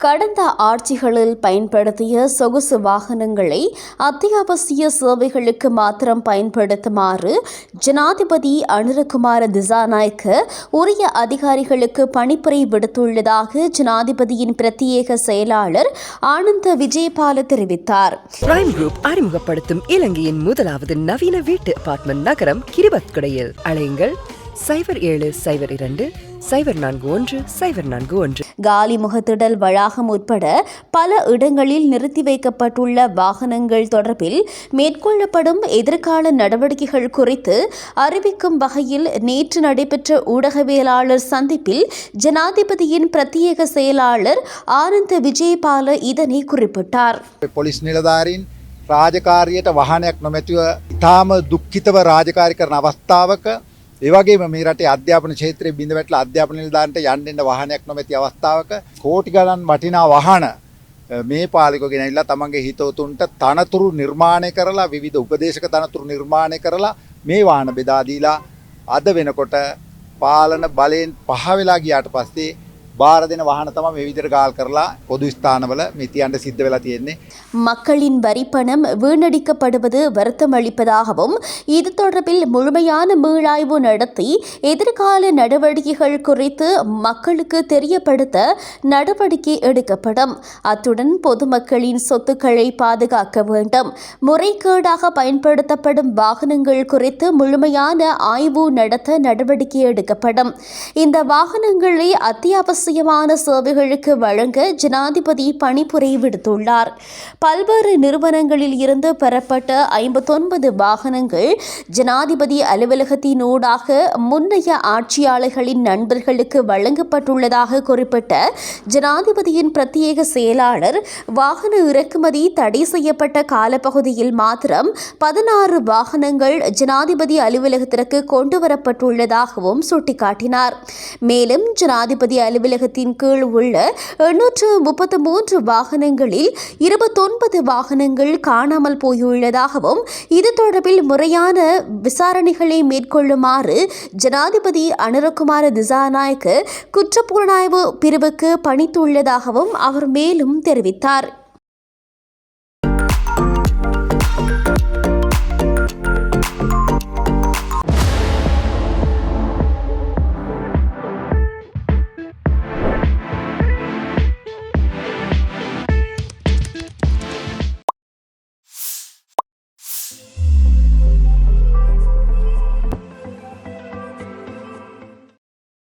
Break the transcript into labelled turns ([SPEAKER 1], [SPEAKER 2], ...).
[SPEAKER 1] கடந்த ஆட்சிகளில் பயன்படுத்திய சொகுசு வாகனங்களை அத்தியாவசிய சேவைகளுக்கு மாத்திரம் பயன்படுத்துமாறு ஜனாதிபதி அனுரகுமார திசாநாயக்க உரிய அதிகாரிகளுக்கு பணிப்புரை விடுத்துள்ளதாக ஜனாதிபதியின் பிரத்யேக செயலாளர் ஆனந்த விஜயபால தெரிவித்தார்.
[SPEAKER 2] பிரைம் குரூப் அறிமுகப்படுத்தும் இலங்கையின் முதலாவது நவீன வீட்டு அபார்ட்மெண்ட் நகரம் கிரிபத்குடையில். அழையுங்கள் சைபர் ஏழு சைபர் இரண்டு சைபர் நான்கு ஒன்று சைபர் நான்கு ஒன்று
[SPEAKER 1] காலி முகத்திடல் வளாகம் உட்பட பல இடங்களில் நிறுத்தி வைக்கப்பட்டுள்ள வாகனங்கள் தொடர்பில் மேற்கொள்ளப்படும் எதிர்கால நடவடிக்கைகள் குறித்து அறிவிக்கும் வகையில் நேற்று நடைபெற்ற ஊடகவியலாளர் சந்திப்பில் ஜனாதிபதியின் பிரத்யேக செயலாளர் ஆனந்த விஜயபால இதனை குறிப்பிட்டார்
[SPEAKER 3] පොලිස් නිලධාරීන් රාජකාරියට වහනයක් නොමැතිව ඉතාම දුක්ඛිතව රාජකාරි කරන අවස්ථාවක ඒවගේම මේ රටේ අධ්‍යාපන ක්ෂේත්‍රයේ බිඳ වැටලා අධ්‍යාපන නිලධාරීන්ට යන්න එන්න වහනයක් නොමැති අවස්ථාවක කෝටි ගණන් වටිනා වහන අ, මේ පාලිකෝ ගෙනවිලා තමන්ගේ හිතවතුන්ට තනතුරු නිර්මාණය කරලා විවිධ උපදේශක තනතුරු නිර්මාණය කරලා මේ වාහන බෙදා දීලා අද වෙනකොට පාලන බලයෙන් පහ වෙලා ගියාට පස්සේ බාර දෙන වාහන තමයි මේ විදිහට ගාල් කරලා පොදු ස්ථානවල මේ තියන්න සිද්ධ වෙලා තියෙන්නේ
[SPEAKER 1] மக்களின் வரிப்பணம் வீணடிக்கப்படுவது வருத்தம் அளிப்பதாகவும் இது தொடர்பில் முழுமையான மீளாய்வு நடத்தி எதிர்கால நடவடிக்கைகள் குறித்து மக்களுக்கு தெரியப்படுத்த நடவடிக்கை எடுக்கப்படும் அத்துடன் பொதுமக்களின் சொத்துக்களை பாதுகாக்க வேண்டும் முறைகேடாக பயன்படுத்தப்படும் வாகனங்கள் குறித்து முழுமையான ஆய்வு நடத்த நடவடிக்கை எடுக்கப்படும் இந்த வாகனங்களை அவசியமான சேவைகளுக்கு வழங்க ஜனாதிபதி பணிப்புரை விடுத்துள்ளார். பல்வேறு நிறுவனங்களில் இருந்து பெறப்பட்ட ஐம்பத்தொன்பது வாகனங்கள் ஜனாதிபதி அலுவலகத்தினூடாக முன்னைய ஆட்சியாளர்களின் நண்பர்களுக்கு வழங்கப்பட்டுள்ளதாக குறிப்பிட்ட ஜனாதிபதியின் பிரத்யேக செயலாளர் வாகன இறக்குமதி தடை செய்யப்பட்ட காலப்பகுதியில் மாத்திரம் பதினாறு வாகனங்கள் ஜனாதிபதி அலுவலகத்திற்கு கொண்டு வரப்பட்டுள்ளதாகவும் சுட்டிக்காட்டினார். மேலும் ஜனாதிபதி அலுவலக அலுவலகத்தின் கீழ் உள்ள எண்ணூற்று முப்பத்து மூன்று வாகனங்களில் இருபத்தொன்பது வாகனங்கள் காணாமல் போயுள்ளதாகவும் இது தொடர்பில் முறையான விசாரணைகளை மேற்கொள்ளுமாறு ஜனாதிபதி அனுரகுமார திசாநாயக்க குற்றப்புலனாய்வு பிரிவுக்கு பணித்துள்ளதாகவும் அவர் மேலும் தெரிவித்தார்.